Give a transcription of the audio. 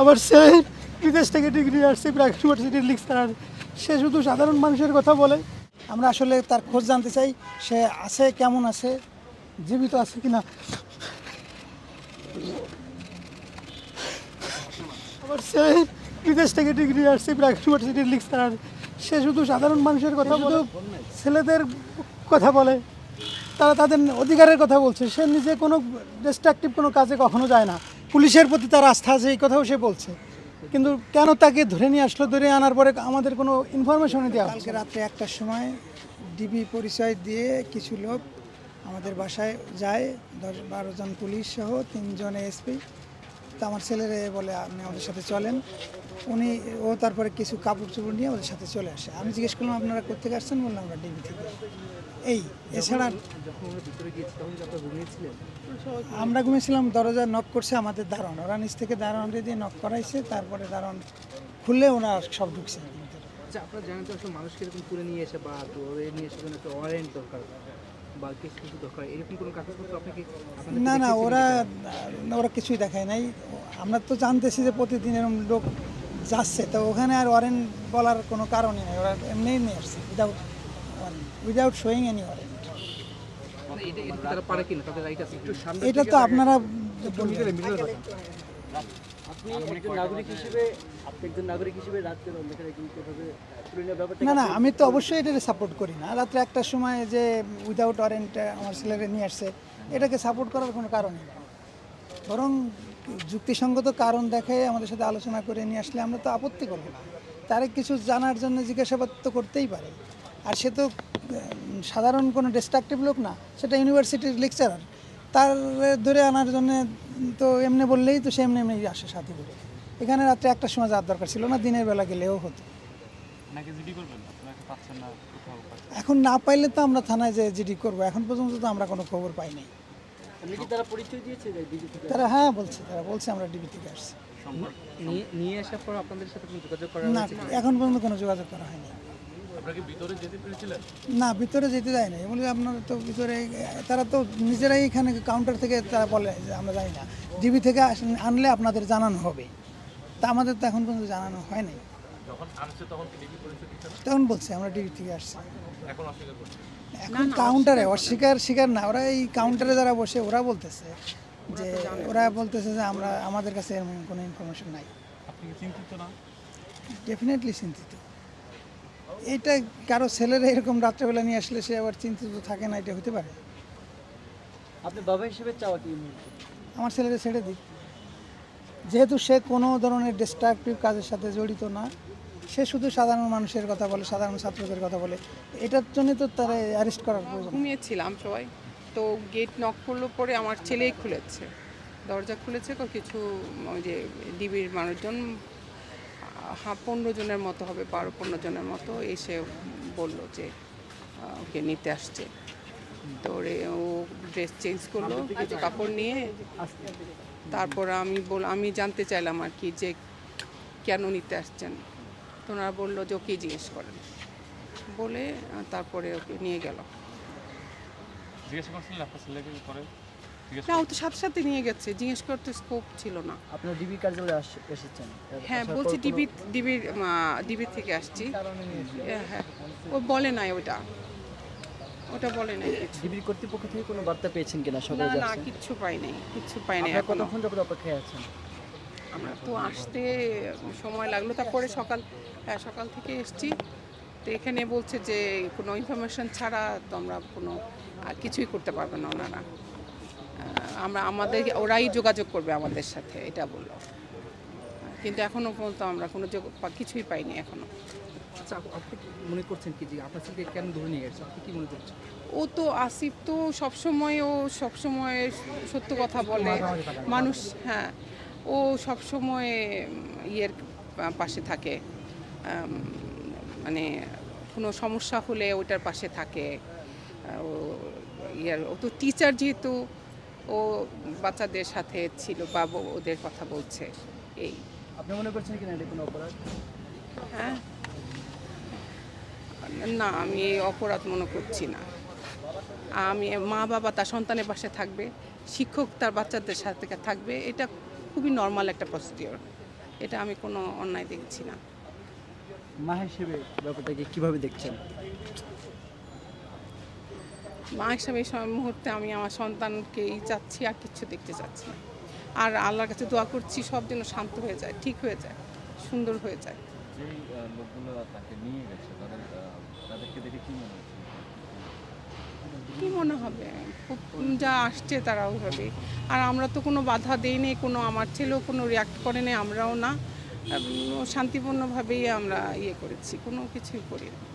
আমার ছেলে বিদেশ থেকে ডিগ্রি আসছে ইউনিভার্সিটির লেকচারার সে শুধু সাধারণ মানুষের কথা বলে। আমরা আসলে তার খোঁজ জানতে চাই সে আছে কেমন আছে জীবিত আছে কিনা। আমার ছেলে বিদেশ থেকে ডিগ্রি আসছে ইউনিভার্সিটির লেকচারার সে শুধু সাধারণ মানুষের কথা বলে ছেলেদের কথা বলে। তারা তাদের অধিকারের কথা বলছে। সে নিজে কোনো ডিস্ট্রাকটিভ কোনো কাজে কখনো যায় না। পুলিশের প্রতি তার আস্থা আছে, এই কথাও সে বলছে। কিন্তু কেন তাকে ধরে নিয়ে আসলো, ধরে আনার পরে আমাদের কোনো ইনফরমেশনই দেওয়া কালকে রাত্রে একটার সময় ডিবি পরিচয় দিয়ে কিছু লোক আমাদের বাসায় যায়, দশ বারো জন পুলিশ সহ তিনজন এসপি তো আমার ছেলেরে বলে আপনি আমাদের সাথে চলেন। উনি ও তারপরে কিছু কাপড় চোপড় নিয়ে ওদের সাথে চলে আসে। আমি জিজ্ঞেস করলাম আপনারা কোথেকে আসছেন? বললাম আমরা ডিবি থেকে। এই এছাড়া আমরা ঘুমিয়েছিলাম দরজা নক করছে আমাদের দারণ ওরা নিচ থেকে দারণ দিয়ে নক করাইছে তারপরে দারণ খুললে ওরা সব ঢুকছে। আচ্ছা আপনারা জানেন তো আসলে মানুষকে এরকম তুলে নিয়ে এসে বা ধরে নিয়ে এসে কোনো একটা ওয়ারেন্ট দরকার বা কিছু কিছু দরকার এরকম কোনো কাগজপত্র আপনাকে না না ওরা? ওরা কিছুই দেখায় নাই। আমরা তো জানতেছি যে প্রতিদিন এরকম লোক যাচ্ছে তো ওখানে আর ওয়ারেন্ট বলার কোনো কারণই নেই। ওরা এমনিই নিয়ে আসছে without without showing any warrant এটা এটা এটা তো আপনারা না না আমি তো অবশ্যই এটাকে সাপোর্ট করি না। রাত্রে একটার সময় যে উইদাউট ওয়ারেন্ট আমার ছেলেকে নিয়ে আসছে এটাকে সাপোর্ট করার কোনো কারণই নেই। বরং যুক্তিসঙ্গত কারণ দেখে আমাদের সাথে আলোচনা করে নিয়ে আসলে আমরা তো আপত্তি করব না। তার কিছু জানার জন্য জিজ্ঞাসাবাদ তো করতেই পারে। আর সে তো সাধারণ কোনো ডিস্ট্রাকটিভ লোক না সেটা ইউনিভার্সিটির লেকচারার তার ধরে আনার জন্য তো এমনি বললেই তো সে এমনি এমনি আসে সাথে করে। এখানে রাত্রে একটার সময় যাওয়ার দরকার ছিল না দিনের বেলা গেলেও হতো। এখন না পাইলে তো আমরা থানায় যে জিডি করব এখন পর্যন্ত তো আমরা কোনো খবর পাই নাই তারা পরিচয় দিয়েছে যে ডিবি থেকে? তারা হ্যাঁ বলছে তারা বলছে আমরা ডিবি থেকে আসছি। নিয়ে নিয়ে আসার পর আপনাদের সাথে কোনো যোগাযোগ করা না এখন পর্যন্ত কোনো যোগাযোগ করা হয়নি। না ভিতরে যেতে দেয় না বলে আপনার তো ভিতরে তারা তো নিজেরাই এখানে কাউন্টার থেকে তারা বলে যে আমরা জানি না। ডিবি থেকে আস- আনলে আপনাদের জানানো হবে। তা আমাদের তো এখন পর্যন্ত জানানো হয় নাই তখন বলছে আমরা ডিবি থেকে আসছি। এখন কাউন্টারে অস্বীকার স্বীকার না ওরা এই কাউন্টারে যারা বসে ওরা বলতেছে যে ওরা বলতেছে যে আমরা আমাদের কাছে এরকম কোনো ইনফরমেশন নাই। ডেফিনেটলি চিন্তিত এটা কারও ছেলেরা এরকম রাত্রেবেলা নিয়ে আসলে সে আবার চিন্তিত থাকে না এটা হতে পারে। আপনি বাবা হিসেবে চাওয়া কি আমার ছেলেরা ছেড়ে দিক। যেহেতু সে কোনো ধরনের ডিস্ট্রাকটিভ কাজের সাথে জড়িত না সে শুধু সাধারণ মানুষের কথা বলে, সাধারণ ছাত্রদের কথা বলে। এটার জন্য তো তারা অ্যারেস্ট করার প্রয়োজন। ঘুমিয়েছিলাম সবাই। তো গেট নক করল পরে আমার ছেলেই খুলেছে। দরজা খুলেছে কিছু ওই যে ডিবির মানুষজন পনেরো জনের মতো হবে, বারো পনেরো জনের মতো এসে বলল যে ওকে নিতে আসছে। তো ও ড্রেস চেঞ্জ করল, কিছু কাপড় নিয়ে। তারপর আমি বল, আমি জানতে চাইলাম আর কি যে কেন নিতে আসছেন? তো ওনারা বলল যে ওকে জিজ্ঞেস করেন। বলে তারপরে ওকে নিয়ে গেল। না ও তো সাথে সাথে নিয়ে গেছে। জিজ্ঞেস করতে স্কোপ ছিল না। আপনার ডিবি কার্যালয়ে এসেছেন? হ্যাঁ বলছি ডিবি ডিবির ডিবি থেকে আসছি। হ্যাঁ, হ্যাঁ ও বলে নাই ওটা ওটা বলে নাই কিছু। ডিবির কর্তৃপক্ষ থেকে কোনো বার্তা পেয়েছেন কিনা? না সকালে না যাচ্ছেন কিচ্ছু পাই নাই কিচ্ছু পাই নাই কতক্ষণ যাবত অপেক্ষায় আছেন? তো আসতে সময় লাগল। তারপরে সকাল হ্যাঁ সকাল থেকে এসছি। তো এখানে বলছে যে কোনো ইনফরমেশন ছাড়া তো আমরা কোনো আর কিছুই করতে পারবে না ওনারা। আমরা আমাদের ওরাই যোগাযোগ করবে আমাদের সাথে এটা বলল। কিন্তু এখনও পর্যন্ত আমরা কোনো যোগ কিছুই পাইনি এখনও আচ্ছা আপনি মনে করছেন কি যে আপনার ছেলেকে কেন ধরে নিয়ে গেছে? আপনি কি মনে করছেন? ও তো আসিফ তো সবসময় ও সবসময় সত্য কথা বলে। মানুষ হ্যাঁ ও সবসময় ইয়ের পাশে থাকে। মানে কোনো সমস্যা হলে ওটার পাশে থাকে। ও ইয়ার ও তো টিচার যেহেতু ও বাচ্চাদের সাথে ছিল বা ওদের কথা বলছে এই। আপনি মনে করছেন কিনা এটা কোনো অপরাধ? হ্যাঁ। না আমি এই অপরাধ মনে করছি না। আমি মা বাবা তার সন্তানের পাশে থাকবে শিক্ষক তার বাচ্চাদের সাথে থাকবে এটা খুবই নর্মাল একটা প্রসিডিওর এটা আমি কোনো অন্যায় দেখছি না। মা হিসেবে ব্যাপারটাকে কীভাবে দেখছেন? মা হিসাবে এই সময় মুহূর্তে আমি আমার সন্তানকেই চাচ্ছি আর কিচ্ছু দেখতে চাচ্ছি না। আর আল্লাহর কাছে দোয়া করছি সব যেন শান্ত হয়ে যায় ঠিক হয়ে যায় সুন্দর হয়ে যায়। যেই লোকগুলো তাকে নিয়ে গেছে তাদের তাদেরকে দেখে কি মনে হচ্ছে? কি মনে হবে? যা আসছে তারা ওইভাবে আর আমরা তো কোনো বাধা দেইনি কোনো আমার ছেলেও কোনো রিয়াক্ট করে করেনি আমরাও না। শান্তিপূর্ণভাবেই আমরা ইয়ে করেছি, কোনো কিছুই করিনি।